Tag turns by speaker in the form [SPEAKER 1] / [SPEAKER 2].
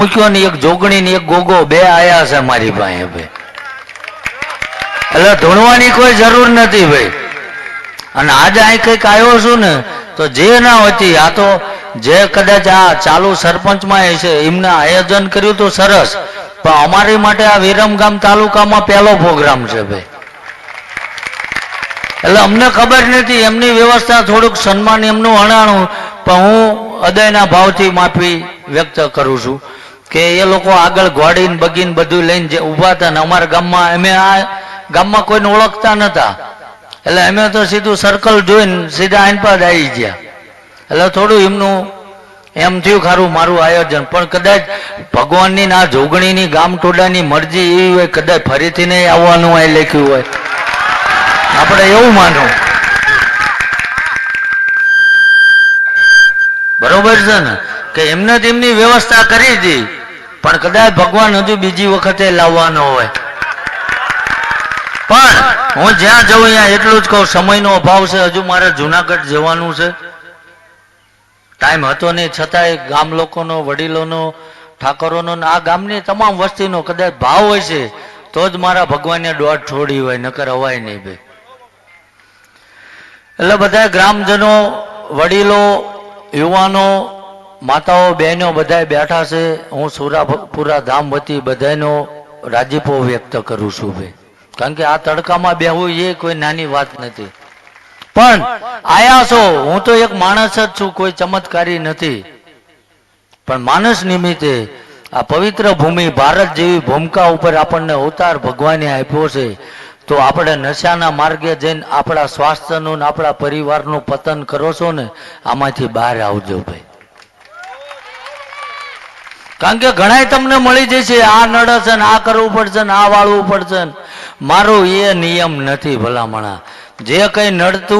[SPEAKER 1] મૂક્યો ને એક જોગણી ને એક ગોગો બે આયા છે મારી પાસે ભાઈ. એટલે ધૂણવાની કોઈ જરૂર નથી ભાઈ. અને આજે અહીં કંઈક આવ્યો છું ને, તો જે ના હોતી, આ તો જે કદાચ આ ચાલુ સરપંચમાં છે, એમને આયોજન કર્યું તો સરસ. પણ અમારી માટે આ વિરમગામ તાલુકામાં પહેલો પ્રોગ્રામ છે ભાઈ. એટલે અમને ખબર નથી, એમની વ્યવસ્થા થોડુંક સન્માન એમનું અણાણું, પણ હું હૃદયના ભાવથી માફી વ્યક્ત કરું છું. કે એ લોકો આગળ ઘોડીને બગીને બધું લઈને જે ઊભા હતા ને અમારા ગામમાં, અમે આ ગામમાં કોઈને ઓળખતા નતા. એટલે અમે તો સીધું સર્કલ જોઈને સીધા આઈન પર આવી ગયા. એટલે થોડું એમનું એમ થયું ખારું મારું આયોજન. પણ કદાચ ભગવાનની ના જોગણીની, ગામ ટોડાની મરજી એવી હોય, કદાચ ફરીથી નહીં આવવાનું અહીં લખ્યું હોય. આપણે એવું માનવું. બરોબર છે ને? કે એમને તેમની વ્યવસ્થા કરી હતી પણ કદાચ ભગવાન હજુ બીજી વખતે લાવવાનો હોય. પણ હું જ્યાં જઉં ત્યાં એટલું જ કહું, સમયનો અભાવ છે. હજુ મારે જુનાગઢ જવાનું છે. ટાઈમ હતો નહીં. છતાંય ગામ લોકોનો, વડીલોનો, ઠાકોરોનો આ ગામની તમામ વસ્તીનો કદાચ ભાવ હોય છે, તો જ મારા ભગવાનને દોઢ છોડી હોય, નકર અવાય નહીં ભાઈ. એટલે બધા ગ્રામજનો, વડીલો, યુવાનો માતાઓ, બહેનો બધા બેઠા છે. હું સુરાપુરા ધામ વતી બધાનો રાજીપો વ્યક્ત કરું છું ભાઈ. કારણ કે આ તડકામાં બેહવું એ કોઈ નાની વાત નથી. પણ આયા છો. હું તો એક માણસ જ છું, કોઈ ચમત્કારી નથી. પણ માણસ નિમિત્તે આ પવિત્ર ભૂમિ ભારત જેવી ભૂમિકા ઉપર આપણને અવતાર ભગવાને આપ્યો છે, તો આપણે નશાના માર્ગે જઈને આપણા સ્વાસ્થ્યનું ને આપણા પરિવારનું પતન કરો છો ને, આમાંથી બહાર આવજો ભાઈ. કારણ કે ઘણાય તમને મળી જશે, આ નડે છે ને આ કરવું પડશે ને આ વાળવું પડશે મારો એ નિયમ નથી ભલામણા. જે કઈ નડતું